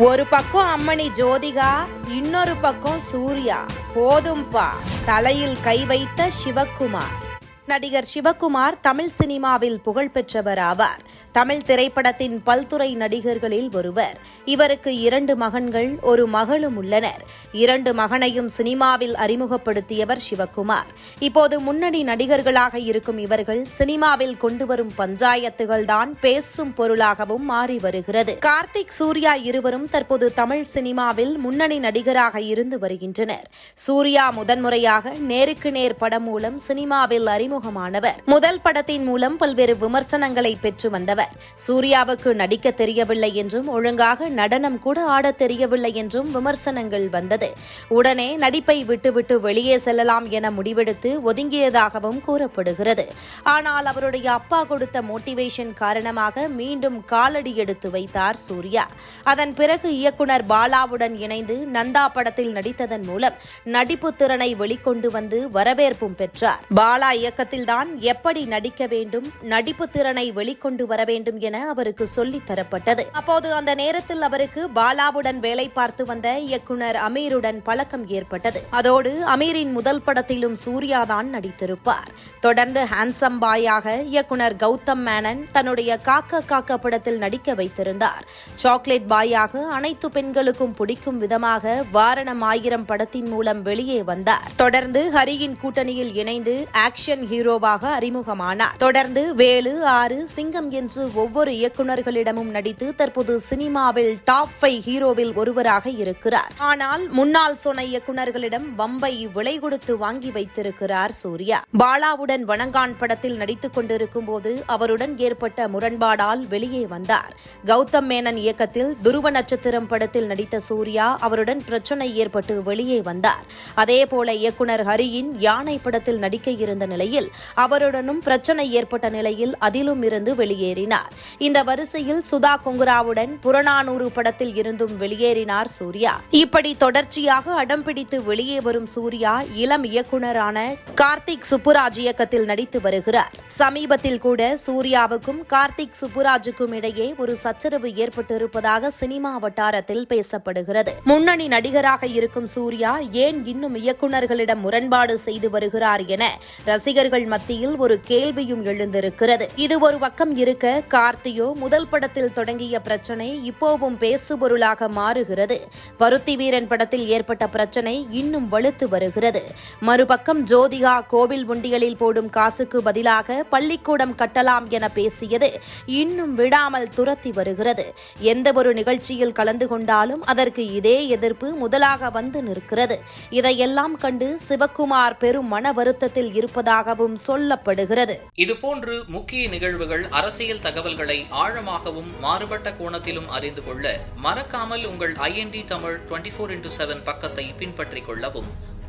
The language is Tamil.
ஒரு பக்கம் அம்மணி ஜோதிகா இன்னொரு பக்கம் சூர்யா. போதும்பா. தலையில் கை வைத்த சிவக்குமார் நடிகர் சிவகுமார் தமிழ் சினிமாவில் புகழ்பெற்றவர் ஆவார். தமிழ் திரைப்படத்தின் பல்துறை நடிகர்களில் ஒருவர். இவருக்கு இரண்டு மகன்கள் ஒரு மகளும் உள்ளனர். இரண்டு மகனையும் சினிமாவில் அறிமுகப்படுத்தியவர் சிவகுமார். இப்போது முன்னணி நடிகர்களாக இருக்கும் இவர்கள் சினிமாவில் கொண்டு வரும் பஞ்சாயத்துகள் தான் பேசும் பொருளாகவும் மாறி வருகிறது. கார்த்திக் சூர்யா இருவரும் தற்போது தமிழ் சினிமாவில் முன்னணி நடிகராக இருந்து வருகின்றனர். சூர்யா முதன்முறையாக நேருக்கு நேர் படம் மூலம் சினிமாவில் அறிமுகமானவர். முதல் படத்தின் மூலம் பல்வேறு விமர்சனங்களை பெற்று வந்தவர். சூர்யாவுக்கு நடிக்க தெரியவில்லை என்றும் ஒழுங்காக நடனம் கூட ஆடத் தெரியவில்லை என்றும் விமர்சனங்கள் வந்தது. உடனே நடிப்பை விட்டுவிட்டு வெளியே செல்லலாம் என முடிவெடுத்து ஒதுங்கியதாகவும் கூறப்படுகிறது. ஆனால் அவருடைய அப்பா கொடுத்த மோட்டிவேஷன் காரணமாக மீண்டும் காலடி எடுத்து வைத்தார் சூர்யா. அதன் பிறகு இயக்குனர் பாலாவுடன் இணைந்து நந்தா படத்தில் நடித்ததன் மூலம் நடிப்பு திறனை வெளிக்கொண்டு வந்து வரவேற்பும் பெற்றார். பாலா இயக்க தொடக்கத்தில்தான் எப்படி நடிக்க வேண்டும் நடிப்பு திறனை வெளிக்கொண்டு வர வேண்டும் என அவருக்கு சொல்லித் தரப்பட்டது. அப்போது அந்த நேரத்தில் அவருக்கு பாலாவுடன் வேலை பார்த்து வந்த இயக்குனர் அமீருடன் பழக்கம் ஏற்பட்டது. அதோடு அமீரின் முதல் படத்திலும் சூர்யாதான் நடித்திருப்பார். தொடர்ந்து ஹேண்ட்ஸம் பாயாக இயக்குனர் கௌதம் மேனன் தன்னுடைய காக்க காக்க படத்தில் நடிக்க வைத்திருந்தார். சாக்லேட் பாயாக அனைத்து பெண்களுக்கும் பிடிக்கும் விதமாக வாரணம் ஆயிரம் படத்தின் மூலம் வெளியே வந்தார். தொடர்ந்து ஹரியின் கூட்டணியில் இணைந்து ஆக்ஷன் ஹீரோவாக அறிமுகமானார். தொடர்ந்து வேலு ஆறு சிங்கம் என்று ஒவ்வொரு இயக்குனர்களிடமும் நடித்து தற்போது சினிமாவில் டாப் ஃபைவ் ஹீரோவில் ஒருவராக இருக்கிறார். ஆனால் முன்னாள் சொன்ன இயக்குநர்களிடம் வம்பை விலை கொடுத்து வாங்கி வைத்திருக்கிறார் சூர்யா. பாலாவுடன் வணங்கான் படத்தில் நடித்துக் கொண்டிருக்கும் போது அவருடன் ஏற்பட்ட முரண்பாடால் வெளியே வந்தார். கௌதம் மேனன் இயக்கத்தில் துருவ நட்சத்திரம் படத்தில் நடித்த சூர்யா அவருடன் பிரச்சனை ஏற்பட்டு வெளியே வந்தார். அதேபோல இயக்குனர் ஹரியின் யானை படத்தில் நடிக்க இருந்த நிலையில் அவருடனும் பிரச்சனை ஏற்பட்ட நிலையில் அதிலும் இருந்து வெளியேறினார். இந்த வரிசையில் சுதா குங்குராவுடன் புறநானூறு படத்தில் இருந்தும் வெளியேறினார் சூர்யா. இப்படி தொடர்ச்சியாக அடம் பிடித்து வெளியே வரும் சூர்யா இளம் இயக்குநரான கார்த்திக் சுப்புராஜ் இயக்கத்தில் நடித்து வருகிறார். சமீபத்தில் கூட சூர்யாவுக்கும் கார்த்திக் சுப்புராஜுக்கும் இடையே ஒரு சச்சரவு ஏற்பட்டிருப்பதாக சினிமா வட்டாரத்தில் பேசப்படுகிறது. முன்னணி நடிகராக இருக்கும் சூர்யா ஏன் இன்னும் இயக்குனர்களிடம் முரண்பாடு செய்து வருகிறார் என ரசிகர்கள் மத்தியில் ஒரு கேள்வியும் எழுந்திருக்கிறது. இது ஒரு பக்கம் இருக்க கார்த்தியோ முதல் படத்தில் தொடங்கிய பிரச்சனை இப்போவும் பேசுபொருளாக மாறுகிறது. பருத்தி வீரன் படத்தில் ஏற்பட்ட பிரச்சனை இன்னும் வலுத்து வருகிறது. மறுபக்கம் ஜோதிகா கோவில் உண்டியலில் போடும் காசுக்கு பதிலாக பள்ளிக்கூடம் கட்டலாம் என பேசியது இன்னும் விடாமல் துரத்தி வருகிறது. எந்த ஒரு நிகழ்ச்சியில் கலந்து கொண்டாலும் அதற்கு இதே எதிர்ப்பு முதலாக வந்து நிற்கிறது. இதையெல்லாம் கண்டு சிவக்குமார் பெரும் மன வருத்தத்தில் இருப்பதாகவும் சொல்லப்படுகிறது. இதுபோன்று முக்கிய நிகழ்வுகள் அரசியல் தகவல்களை ஆழமாகவும் மாறுபட்ட கோணத்திலும் அறிந்து கொள்ள மறக்காமல் உங்கள் IND Tamil twenty four into seven பக்கத்தை பின்பற்றிக் கொள்ளவும்.